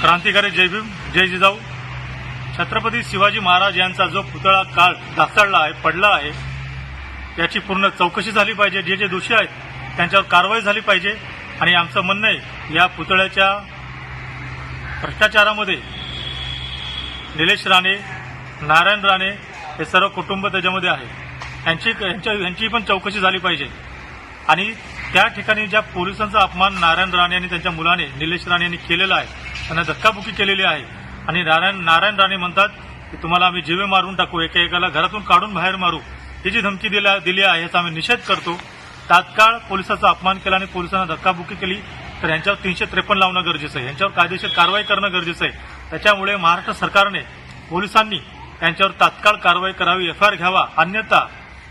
क्रांतिकारी जय भीम जय जिजाऊ. छत्रपती शिवाजी महाराज यांचा जो पुतळा काळ ढासळला आहे पडला आहे याची पूर्ण चौकशी झाली पाहिजे. जे जे दोषी आहेत त्यांच्यावर कारवाई झाली पाहिजे. आणि आमचं म्हणणं आहे या पुतळ्याच्या भ्रष्टाचारामध्ये निलेश राणे नारायण राणे हे सर्व कुटुंब त्याच्यामध्ये आहे. यांची यांच्या यांची पण चौकशी झाली पाहिजे. आणि त्या ठिकाणी ज्या पोलिसांचा अपमान नारायण राणे आणि त्यांच्या मुलाने निलेश राणे यांनी केलेला आहे त्यांना धक्काबुक्की केलेली आहे. आणि नारायण नारायण राणे म्हणतात की तुम्हाला आम्ही जीवे मारून टाकू एका एकाला घरातून काढून बाहेर मारू ही जी धमकी दिला दिली आहे याचा आम्ही निषेध करतो. तात्काळ पोलिसाचा अपमान केला आणि पोलिसांना धक्काबुक्की केली. तर यांच्यावर तीनशे त्रेपन्न लावणं गरजेचं आहे. यांच्यावर कायदेशीर कारवाई करणं गरजेचं आहे. त्याच्यामुळे महाराष्ट्र सरकारने पोलिसांनी त्यांच्यावर तात्काळ कारवाई करावी एफ आय आर घ्यावा. अन्यथा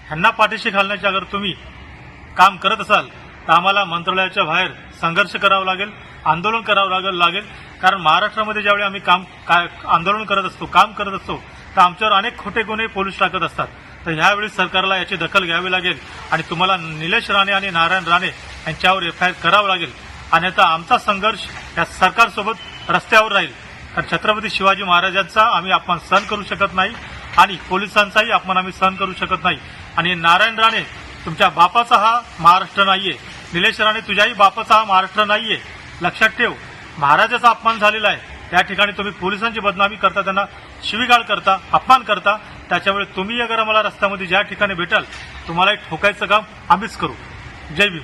ह्यांना पाठीशी घालण्याच्या अगर तुम्ही काम करत असाल तर आम्हाला मंत्रालयाच्या बाहेर संघर्ष करावा लागेल आंदोलन करावं लागेल लागेल. कारण महाराष्ट्रामध्ये ज्यावेळी आम्ही काम काय आंदोलन करत असतो काम करत असतो तर आमच्यावर अनेक खोटे गुन्हे पोलीस टाकत असतात. तर ह्यावेळी सरकारला याची दखल घ्यावी लागेल आणि तुम्हाला निलेश राणे आणि नारायण राणे यांच्यावर एफ आय आर करावं लागेल. अन्यथा आमचा संघर्ष या सरकारसोबत रस्त्यावर राहील. कारण छत्रपती शिवाजी महाराजांचा आम्ही अपमान सहन करू शकत नाही आणि पोलिसांचाही अपमान आम्ही सहन करू शकत नाही. आणि नारायण राणे तुमच्या बापाचा हा महाराष्ट्र नाहीये. निलेश राणे तुझ्याही बापाचा हा महाराष्ट्र नाहीये. लक्षात ठेव महाराजाचा अपमान झालेला आहे. त्या ठिकाणी तुम्ही पोलिसांची बदनामी करता त्यांना शिवीगाळ करता अपमान करता त्याच्यामुळे तुम्ही अगर आम्हाला रस्त्यामध्ये ज्या ठिकाणी भेटाल तुम्हाला एक ठोकायचं काम आम्हीच करू. जय भीम.